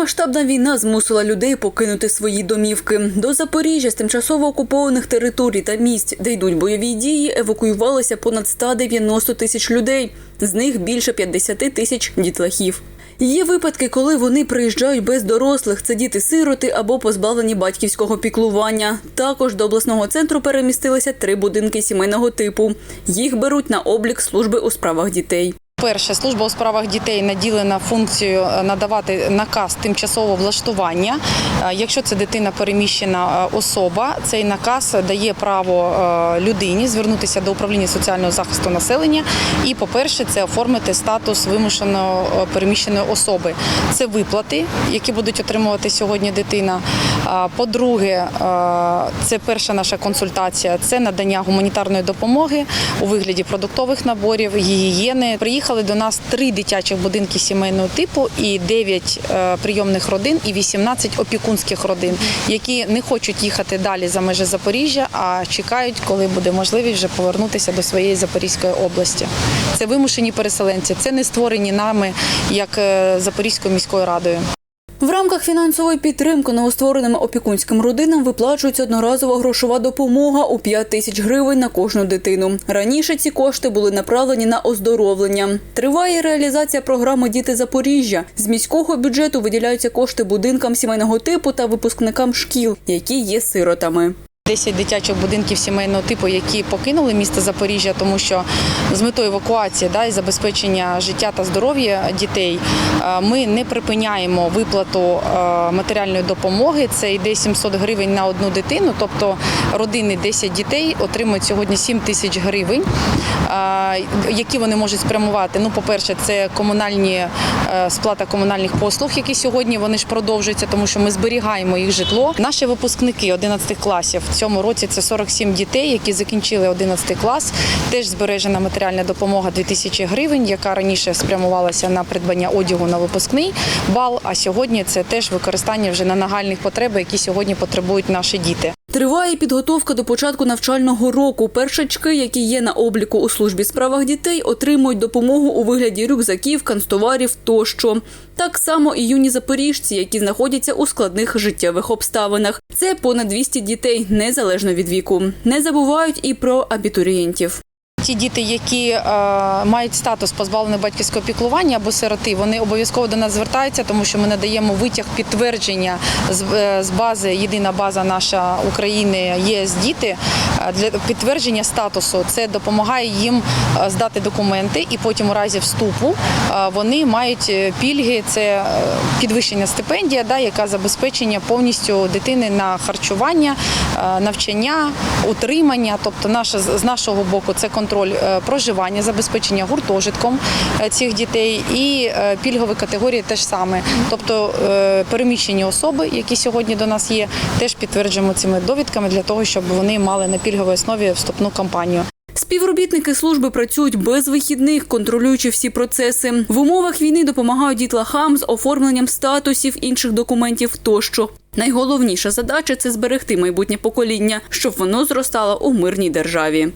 Повномасштабна війна змусила людей покинути свої домівки. До Запоріжжя з тимчасово окупованих територій та місць, де йдуть бойові дії, евакуювалося понад 190 тисяч людей. З них більше 50 тисяч дітлахів. Є випадки, коли вони приїжджають без дорослих. Це діти-сироти або позбавлені батьківського піклування. Також до обласного центру перемістилися три будинки сімейного типу. Їх беруть на облік служби у справах дітей. Перше, служба у справах дітей наділена функцією е, надавати наказ тимчасового влаштування. Е, Якщо це дитина переміщена е, особа, цей наказ дає право людині звернутися до управління соціального захисту населення. І, по-перше, це оформити статус вимушено переміщеної особи. Це виплати, які будуть отримувати сьогодні дитина. По-друге, це перша наша консультація, це надання гуманітарної допомоги у вигляді продуктових наборів, гігієни. Приїхали до нас три дитячих будинки сімейного типу і 9 е, прийомних родин і 18 опікунських родин, які не хочуть їхати далі за межі Запоріжжя, а чекають, коли буде можливість вже повернутися до своєї Запорізької області. Це вимушені переселенці, це не створені нами як е, Запорізькою міською радою. В рамках фінансової підтримки новоствореним опікунським родинам виплачується одноразова грошова допомога у 5 тисяч гривень на кожну дитину. Раніше ці кошти були направлені на оздоровлення. Триває реалізація програми Діти Запоріжжя. З міського бюджету виділяються кошти будинкам сімейного типу та випускникам шкіл, які є сиротами. 10 дитячих будинків сімейного типу, які покинули місто Запоріжжя, тому що з метою евакуації да, і забезпечення життя та здоров'я дітей е, ми не припиняємо виплату е, матеріальної допомоги. Це йде 700 гривень на одну дитину, тобто родини 10 дітей отримують сьогодні 7 тисяч гривень, е, які вони можуть спрямувати. Ну, по-перше, це комунальні сплата комунальних послуг, які сьогодні вони ж продовжуються, тому що ми зберігаємо їх житло. Наші випускники 11 класів цьому році це 47 дітей, які закінчили 11 клас. Теж збережена матеріальна допомога 2000 гривень, яка раніше спрямувалася на придбання одягу на випускний бал. А сьогодні це теж використання вже на нагальних потреб, які сьогодні потребують наші діти. Триває підготовка до початку навчального року. Першачки, які є на обліку у службі справах дітей, отримують допомогу у вигляді рюкзаків, канцтоварів тощо. Так само і юні запоріжці, які знаходяться у складних життєвих обставинах. Це понад 200 дітей, незалежно від віку. Не забувають і про абітурієнтів. Ті діти, які е, мають статус позбавленого батьківського піклування або сироти, вони обов'язково до нас звертаються, тому що ми надаємо витяг підтвердження з, е, бази Єдина база наша України ЄС діти е, для підтвердження статусу. Це допомагає їм здати документи, і потім у разі вступу вони мають пільги. Це підвищення стипендія, да, яка забезпечення повністю дитини на харчування, навчання, утримання. Тобто, наше з нашого боку це контроль е, проживання, забезпечення гуртожитком е, цих дітей і е, пільгові категорії теж саме. Тобто переміщені особи, які сьогодні до нас є, теж підтверджуємо цими довідками для того, щоб вони мали на пільговій основі вступну кампанію. Співробітники служби працюють без вихідних, контролюючи всі процеси. В умовах війни допомагають дітлахам з оформленням статусів, інших документів тощо. Найголовніша задача це зберегти майбутнє покоління, щоб воно зростало у мирній державі.